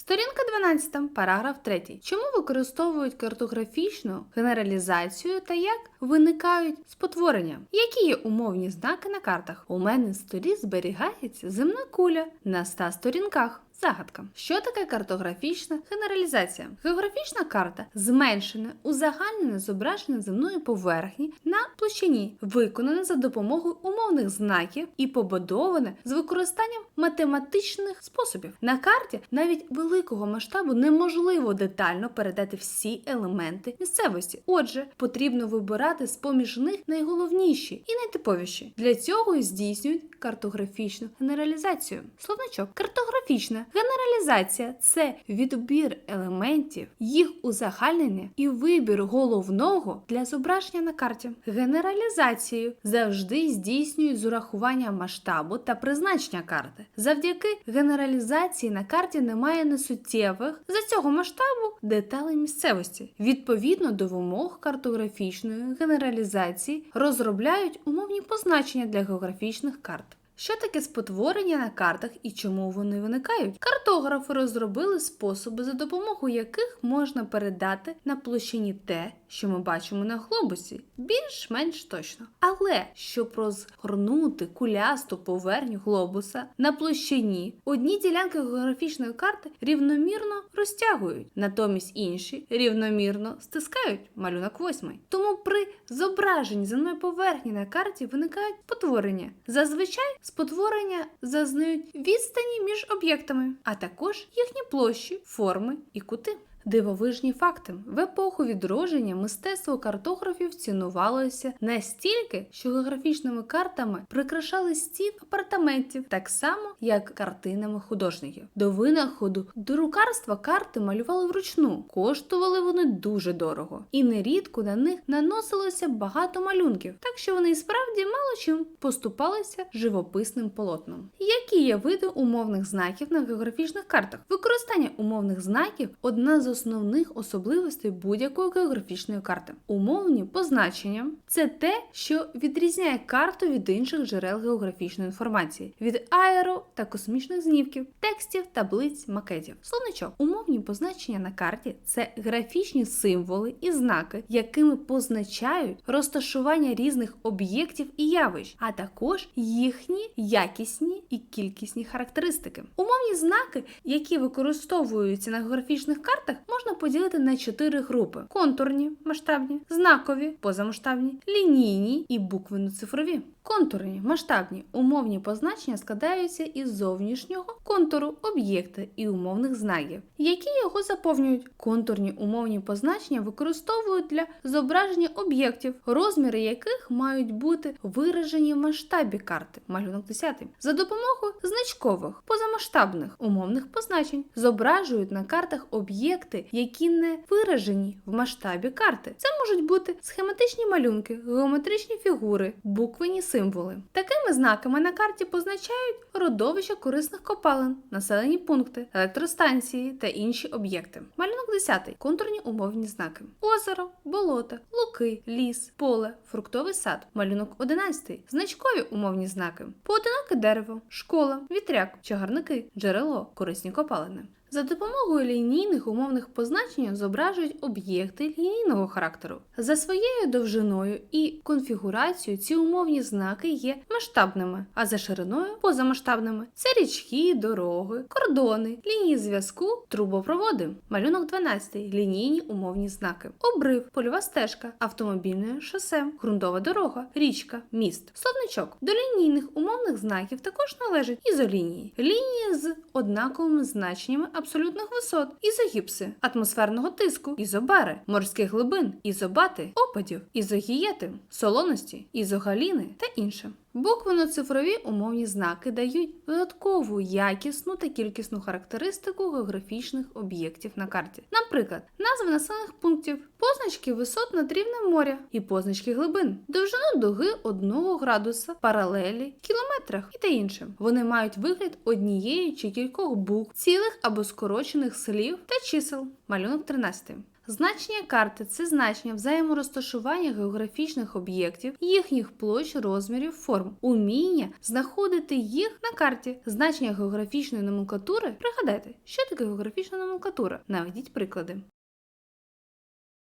Сторінка 12, параграф 3. Чому використовують картографічну генералізацію та як виникають спотворення? Які є умовні знаки на картах? У мене на столі зберігається земна куля на 100 сторінках. Загадка. Що таке картографічна генералізація? Географічна карта зменшене, узагальнене зображення земної поверхні на площині, виконане за допомогою умовних знаків і побудоване з використанням математичних способів. На карті навіть великого масштабу неможливо детально передати всі елементи місцевості. Отже, потрібно вибирати з поміж них найголовніші і найтиповіші. Для цього і здійснюють картографічну генералізацію. Словничок картографічна генералізація це відбір елементів, їх узагальнення і вибір головного для зображення на карті. Генералізацію завжди здійснюють з урахуванням масштабу та призначення карти. Завдяки генералізації на карті немає несуттєвих за цього масштабу деталей місцевості. Відповідно до вимог картографічної генералізації розробляють умовні позначення для географічних карт. Що таке спотворення на картах і чому вони виникають? Картографи розробили способи, за допомогою яких можна передати на площині те, що ми бачимо на глобусі, більш-менш точно. Але щоб розгорнути кулясту поверхню глобуса на площині, одні ділянки географічної карти рівномірно розтягують, натомість інші рівномірно стискають малюнок восьмий. Тому при зображенні земної поверхні на карті виникають спотворення. Зазвичай спотворення зазнають відстані між об'єктами, а також їхні площі, форми і кути. Дивовижні факти в епоху відродження мистецтво картографів цінувалося настільки, що географічними картами прикрашали стін апартаментів, так само як картинами художників. До винаходу друкарства карти малювали вручну, коштували вони дуже дорого, і нерідко на них наносилося багато малюнків, так що вони і справді мало чим поступалися живописним полотном. Які є види умовних знаків на географічних картах? Використання умовних знаків одна з основних особливостей будь-якої географічної карти. Умовні позначення це те, що відрізняє карту від інших джерел географічної інформації, від аеро та космічних знівків, текстів, таблиць, макетів. Словничок, умовні позначення на карті це графічні символи і знаки, якими позначають розташування різних об'єктів і явищ, а також їхні якісні і кількісні характеристики. Умовні знаки, які використовуються на географічних картах, можна поділити на чотири групи: контурні, масштабні, знакові, позамасштабні, лінійні і буквенно-цифрові. Контурні масштабні умовні позначення складаються із зовнішнього контуру об'єкта і умовних знаків, які його заповнюють. Контурні умовні позначення використовують для зображення об'єктів, розміри яких мають бути виражені в масштабі карти, малюнок 10, за допомогою значкових позамасштабних умовних позначень зображують на картах об'єкти, які не виражені в масштабі карти. Це можуть бути схематичні малюнки, геометричні фігури, буквені символи. Такими знаками на карті позначають родовища корисних копалин, населені пункти, електростанції та інші об'єкти. Малюнок 10. Контурні умовні знаки: озеро, болото, луки, ліс, поле, фруктовий сад. Малюнок 11. Значкові умовні знаки: поодиноке дерево, школа, вітряк, чагарники, джерело, корисні копалини. За допомогою лінійних умовних позначень зображують об'єкти лінійного характеру. За своєю довжиною і конфігурацією ці умовні знаки є масштабними, а за шириною позамасштабними. Це річки, дороги, кордони, лінії зв'язку, трубопроводи. Малюнок 12. Лінійні умовні знаки. Обрив, польова стежка, автомобільне шосе, ґрунтова дорога, річка, міст. Словничок. До лінійних умовних знаків також належать ізолінії. Лінії з однаковими значеннями абсолютних висот, ізогіпси, атмосферного тиску, ізобари, морських глибин, ізобати, опадів, ізогієти, солоності, ізогаліни та інше. Буквенно-цифрові умовні знаки дають додаткову якісну та кількісну характеристику географічних об'єктів на карті. Наприклад, назви населених пунктів, позначки висот над рівнем моря і позначки глибин, довжину дуги 1 градуса, паралелі, кілометрах і та інше. Вони мають вигляд однієї чи кількох букв, цілих або скорочених слів та чисел. Малюнок 13. Значення карти це значення взаєморозташування географічних об'єктів, їхніх площ, розмірів, форм, уміння знаходити їх на карті. Значення географічної номенклатури. Пригадайте, що таке географічна номенклатура. Наведіть приклади.